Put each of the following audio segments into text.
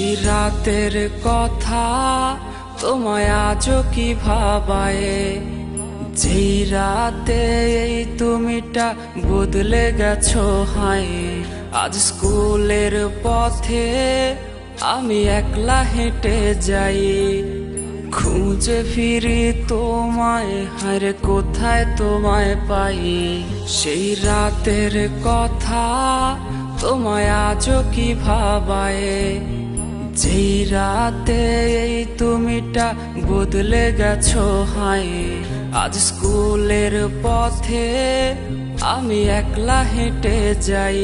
রাতের কথা তোমায় আজও কি ভাবায়? যেই রাতে এই তুমিটা বদলে গেছো হায়, আজ স্কুলের পথে আমি একলা হেঁটে যাই। খুঁজে ফিরি তোমায় হারে কোথায় তোমায় পাই? সেই রাতের কথা তোমায় আজও কি ভাবায়? যেই রাতে এই তুমিটা বদলে গেছো, হায়। আজ স্কুলের পথে আমি একলা হেঁটে যাই।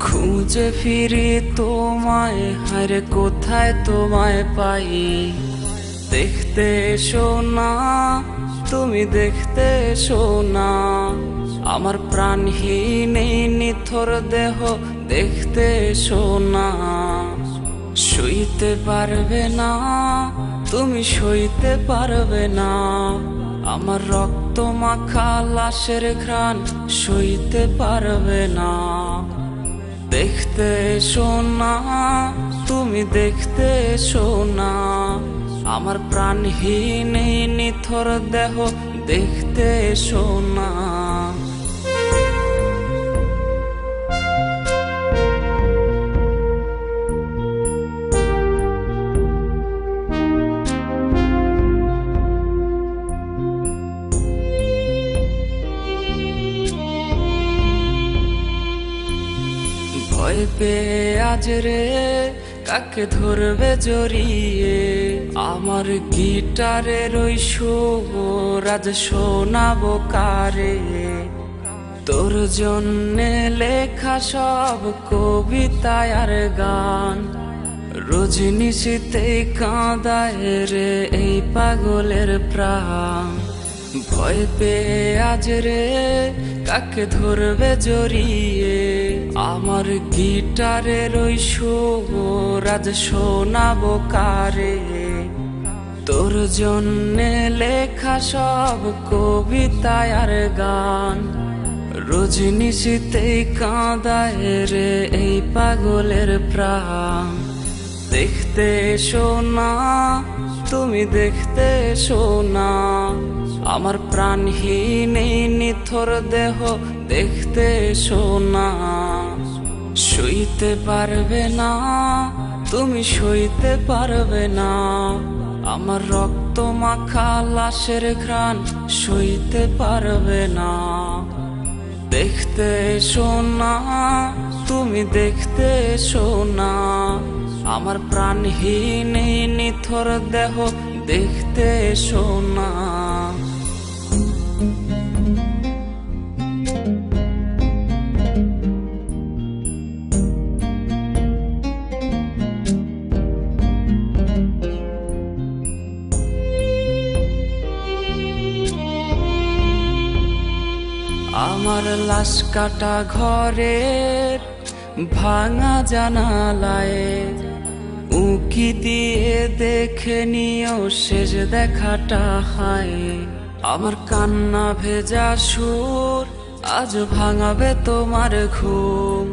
খুঁজে ফিরি তোমায় হারে কোথায় তোমায় পাই? দেখতে এসো না, তুমি দেখতে এসো না। আমার প্রাণহীন এই নিথর দেহ দেখতে এসো না। শুইতে পারবে না, তুমি সইতে পারবে না। আমার রক্ত মাখা লাশের ঘ্রাণ সইতে পারবে না। দেখতে এসো না, তুমি দেখতে এসো না। আমার প্রাণহীন নিথর দেহ দেখতে এসো না। ভয় পেয়ে আজ রে কাকে ধরবে জড়িয়ে? আমার গিটারের ওই সুর আজ শোনাবো কারে? তোর জন্যে লেখা সব কবিতা আর গান। রজনীশীতে কাঁদায় রে এই পাগলের প্রাণ। ভয় পেয়ে আজ রে কাকে ধরবে জড়িয়ে? আমার গিটারের ওই সুর আজ শোনাবো কারে? তোর জন্যে লেখা সব কবিতা আর গান। রজনীশীতে কাঁদায় রে এই পাগলের প্রাণ। দেখতে এসো না, তুমি দেখতে এসো না। আমার প্রাণহীন নিথর দেহ দেখতে এসো না। শুইতে পারবে না, তুমি সইতে পারবে না। আমার রক্ত মাখা লাশের ঘ্রাণ সইতে পারবে না। দেখতে এসো না, তুমি দেখতে এসো না। আমার প্রাণহীন নিথর দেহ দেখতে এসো আমার লাশ কাটা ঘরের ভাঙা জানালায়। উকি দিয়ে দেখে নিও শেষ দেখাটা হায়। আমার কান্না ভেজা সুর আজ ভাঙাবে তোমার ঘুম।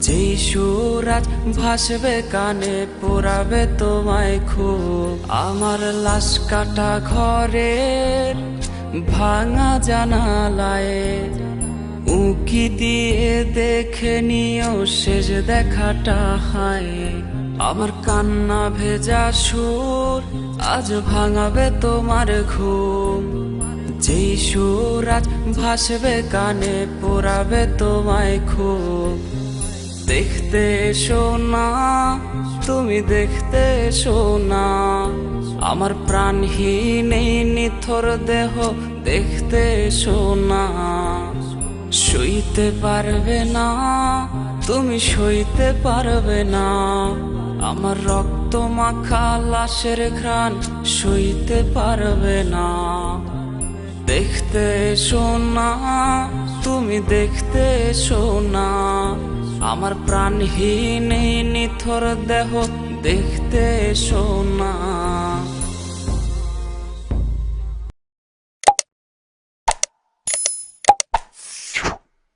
যেই সুর আজ ভাসবে কানে পোড়াবে তোমায় খুব। আমার লাশ কাটা ঘরের ভাঙা জানালায়। উকি দিয়ে দেখে নিও শেষ দেখাটা হায়। আমার কান্না ভেজা সুর আজ ভাঙাবে তোমার ঘুম। যেই সুর আজ ভাসবে, কানে পোড়াবে তোমায় খুব। দেখতে এসো না, তুমি দেখতে এসো না। আমার প্রাণহীন এই নিথর দেহ দেখতে এসো না। সইতে পারবে না, তুমি সইতে পারবে না। আমার রক্ত মাখা লাশের ঘ্রাণ সইতে পারবে না। দেখতে এসো না, তুমি দেখতে এসো না। আমার প্রাণহীন নিথর দেহ দেখতে এসো না।